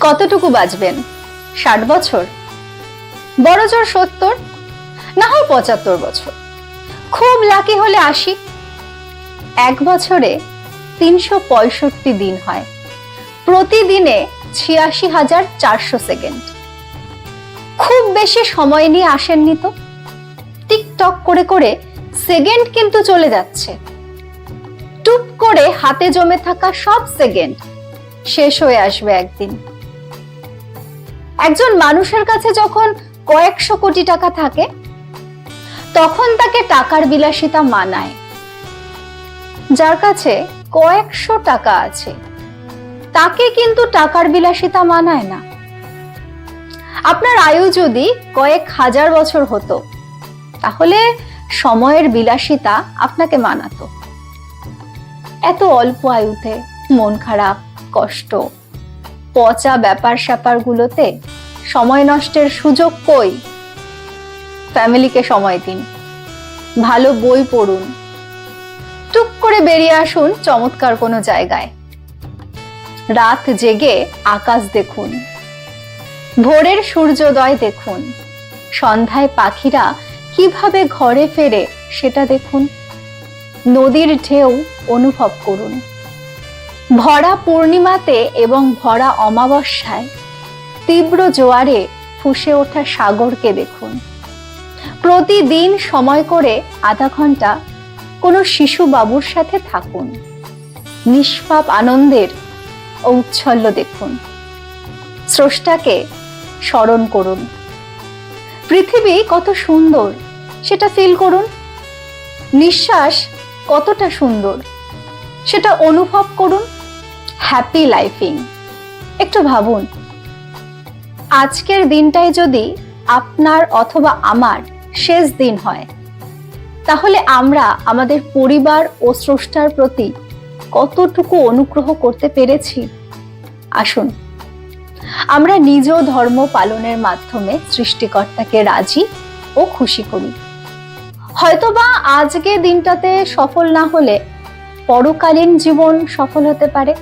কতটুকু বাঁচবেন? ষাট বছর? বড় জোর সত্তর? না হয় পঁচাত্তর বছর। খুব লাকি হলে আশি। এক বছরে তিনশো পঁয়ষট্টি দিন হয়। প্রতিদিনে ছিয়াশি হাজার চারশো সেকেন্ড। খুব বেশি সময় নিয়ে আসেননি তো? টিকটক করে করে সেকেন্ড কিন্তু চলে যাচ্ছে। টুপ করে হাতে জমে থাকা সব সেকেন্ড শেষ হয়ে আসবে একদিন। একজন মানুষের কাছে যখন কয়েকশো কোটি টাকা থাকে, তখন তাকে টাকার বিলাসিতা মানায়। যার কাছে কয়েকশো টাকা আছে, তাকে কিন্তু টাকার বিলাসিতা মানায় না। আপনার আয়ু যদি কয়েক হাজার বছর হতো, তাহলে সময়ের বিলাসিতা আপনাকে মানাতো। এত অল্প আয়ুতে মন খারাপ, কষ্ট পচা ব্যাপার স্যাপারগুলোতে সময় নষ্টের সুযোগ কই? ফ্যামিলিকে সময় দিন। ভালো বই পড়ুন। টুক করে বেরিয়ে আসুন চমৎকার কোনো জায়গায়। রাত জেগে আকাশ দেখুন। ভোরের সূর্যোদয় দেখুন। সন্ধ্যায় পাখিরা কীভাবে ঘরে ফেরে সেটা দেখুন। নদীর ঢেউ অনুভব করুন। ভরা পূর্ণিমাতে এবং ভরা অমাবস্যায় তীব্র জোয়ারে ফুসে ওঠা সাগরকে দেখুন। প্রতিদিন সময় করে আধা ঘণ্টা কোনো শিশু বাবুর সাথে থাকুন। নিষ্পাপ আনন্দের ঔচ্ছল্য দেখুন। স্রষ্টাকে স্মরণ করুন। পৃথিবী কত সুন্দর, সেটা ফিল করুন। নিঃশ্বাস কতটা সুন্দর, সেটা অনুভব করুন। হ্যাপি লাইফিং। একটু ভাবুন, আজকের দিনটাই যদি আপনার অথবা আমার শেষ দিন হয়, তাহলে আমরা আমাদের পরিবার ও স্রষ্টার প্রতি কতটুকু অনুগ্রহ করতে পেরেছি? আসুন, আমরা নিজ ধর্ম পালনের মাধ্যমে সৃষ্টিকর্তাকে রাজি ও খুশি করি। হয়তোবা আজকে দিনটাতে সফল না হলে পরকালীন জীবন সফল হতে পারে।